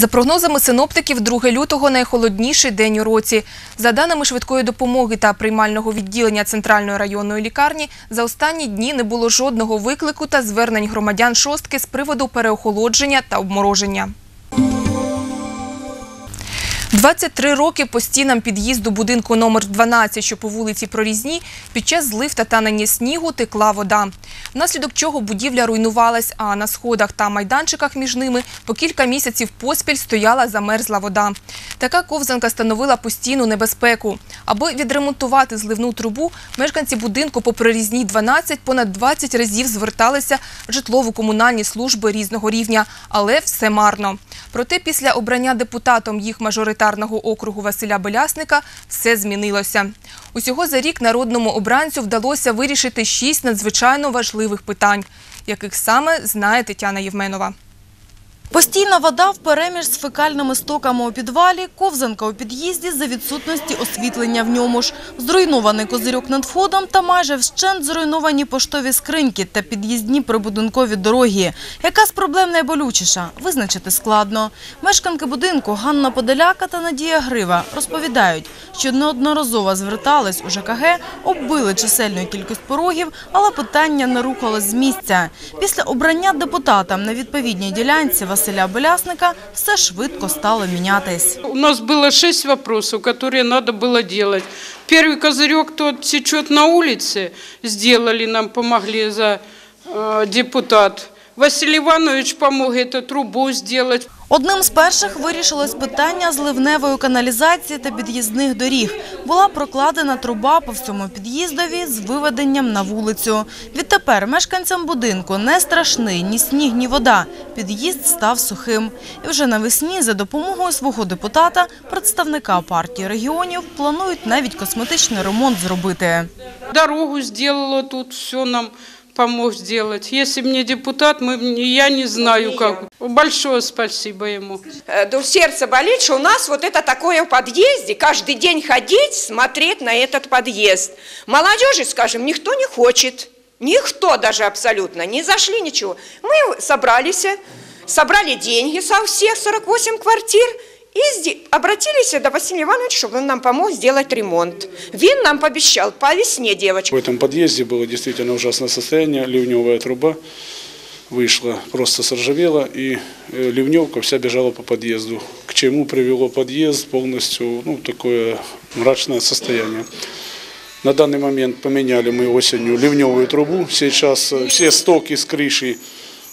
За прогнозами синоптиків, 2 лютого найхолодніший день у році. За даними швидкої допомоги та приймального відділення Центральної районної лікарні, за останні дні не було жодного виклику та звернень громадян шостки з приводу переохолодження та обмороження. 23 роки по стінам під'їзду будинку номер 12, що по вулиці Прорізні, під час злив та танення снігу текла вода. Внаслідок чого будівля руйнувалась, а на сходах та майданчиках між ними по кілька місяців поспіль стояла замерзла вода. Така ковзанка становила постійну небезпеку. Аби відремонтувати зливну трубу, мешканці будинку по Прорізній 12 понад 20 разів зверталися в житлово-комунальні служби різного рівня, але все марно. Проте після обрання депутатом їх мажоритарного округу Василя Белясника все змінилося. Усього за рік народному обранцю вдалося вирішити шість надзвичайно важливих питань, яких саме знає Тетяна Євменова. Постійна вода впереміж з фекальними стоками у підвалі, ковзанка у під'їзді за відсутності освітлення в ньому ж, зруйнований козирьок над входом та майже вщент зруйновані поштові скриньки та під'їздні прибудинкові дороги. Яка з проблем найболючіша? Визначити складно. Мешканки будинку Ганна Подоляка та Надія Грива розповідають, що неодноразово звертались у ЖКГ, оббили чисельну кількість порогів, але питання не рухалось з місця. Після обрання депутатам на відповідній ділянці Василя Белясника все швидко стало мінятись. У нас было шесть вопросов, которые надо было делать. Первый козырек тот течет на улице, сделали нам, помогли за э, депутат. Василий Иванович помог эту трубу сделать. Одним з перших вирішилось питання зливневої каналізації та під'їзних доріг. Була прокладена труба по всьому під'їздові з виведенням на вулицю. Відтепер мешканцям будинку не страшний ні сніг, ні вода. Під'їзд став сухим. І вже навесні за допомогою свого депутата, представника партії регіонів, планують навіть косметичний ремонт зробити. Дорогу сделала тут, все нам помог сделать. Если бы не депутат, мы, я не знаю как. Большое спасибо ему. Э, до сердца болит, что у нас вот это такое в подъезде, каждый день ходить, смотреть на этот подъезд. Молодежи, скажем, никто не хочет, никто даже абсолютно, не зашли ничего. Мы собрались, собрали деньги со всех 48 квартир и обратились до Василия Ивановича, чтобы он нам помог сделать ремонт. Вин нам пообещал по весне, девочка. В этом подъезде было действительно ужасное состояние. Ливневая труба вышла, просто соржавела, и э, ливневка вся бежала по подъезду. К чему привело подъезд полностью, ну, такое мрачное состояние. На данный момент поменяли мы осенью ливневую трубу. Сейчас э, все стоки с крыши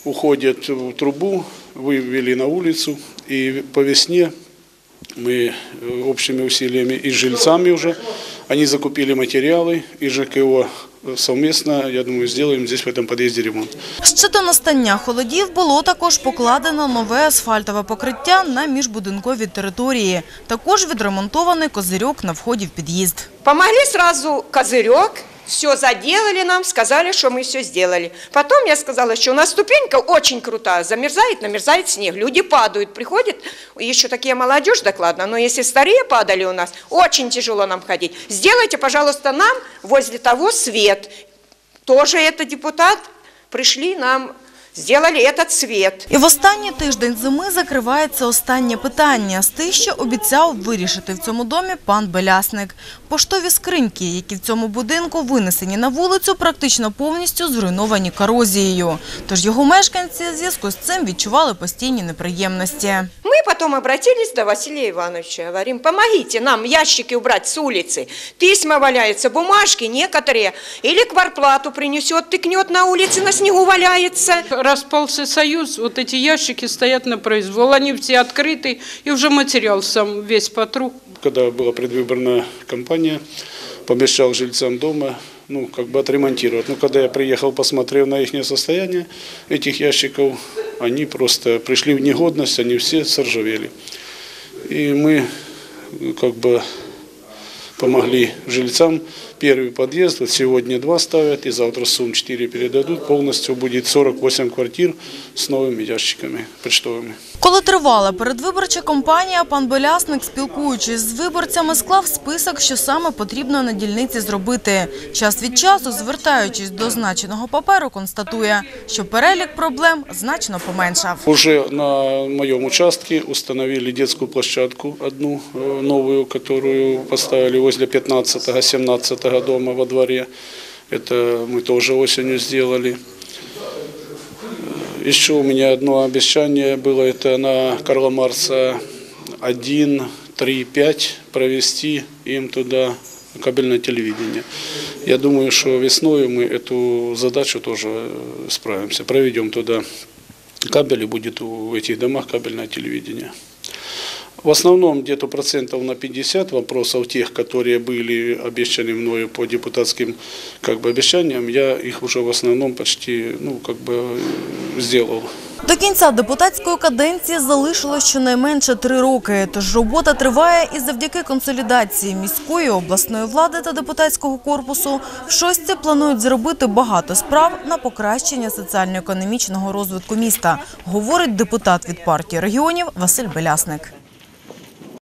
уходят в трубу, вывели на улицу. И по весне мы э, общими усилиями и с жильцами уже, они закупили материалы, и ЖКО э, совместно, я думаю, сделаем здесь в этом подъезде ремонт. Ще до настання холодів було також покладено нове асфальтове покриття на міжбудинковій території. Також відремонтований козирьок на вході в під'їзд. Помогли сразу козырек, все заделали нам, сказали, что мы все сделали. Потом я сказала, что у нас ступенька очень крутая, замерзает, намерзает снег, люди падают, приходят, еще такие молодежь докладно, но если старые падали у нас, очень тяжело нам ходить. Сделайте, пожалуйста, нам возле того свет. Тоже это депутат, пришли нам, сделали этот свет. І в останній тиждень зими закривається останнє питання з тих, що обіцяв вирішити в цьому домі пан Белясник. Поштові скриньки, які в цьому будинку винесені на вулицю, практично повністю зруйновані корозією. Тож його мешканці в зв'язку з цим відчували постійні неприємності. Мы потом обратились до Василия Ивановича, говорим, помогите нам ящики убрать с улицы. Письма валяются, бумажки некоторые. Или кварплату принесет, тыкнет на улице, на снегу валяется. Распался союз, вот эти ящики стоят на произвол. Они все открыты, и уже материал сам весь потру. Когда была предвыборная кампания, пообещал жильцам дома, ну, как бы отремонтировать. Но когда я приехал, посмотрел на их состояние, этих ящиков, они просто пришли в негодность, они все соржавели. И мы, как бы, помогли жильцам. Первый подъезд, вот сегодня два ставят, и завтра сумм 4 передадут. Полностью будет 48 квартир с новыми ящиками почтовыми. Коли тривала передвиборча кампанія, пан Белясник, спілкуючись з виборцями, склав список, що саме потрібно на дільниці зробити. Час від часу, звертаючись до значеного паперу, констатує, що перелік проблем значно поменшав. Уже на моем участке установили детскую площадку одну э, новую, которую поставили возле 15-17 дома во дворе. Это мы тоже осенью сделали. Э, Еще у меня одно обещание было, это на Карла Марса 1, 3, 5 провести им туда кабельное телевидение. Я думаю, что весной мы эту задачу тоже э, справимся. Проведем туда кабель и будет в этих домах кабельное телевидение. В основном где-то процентов на 50 вопросов тех, которые были обещаны мною по депутатским как бы, обещаниям, я их уже в основном почти ну, как бы, э, сделал. До кінця депутатської каденції залишилось щонайменше три роки. Тож робота триває і завдяки консолідації міської, обласної влади та депутатського корпусу в шостці планують зробити багато справ на покращення соціально-економічного розвитку міста, говорить депутат від партії регіонів Василь Белясник.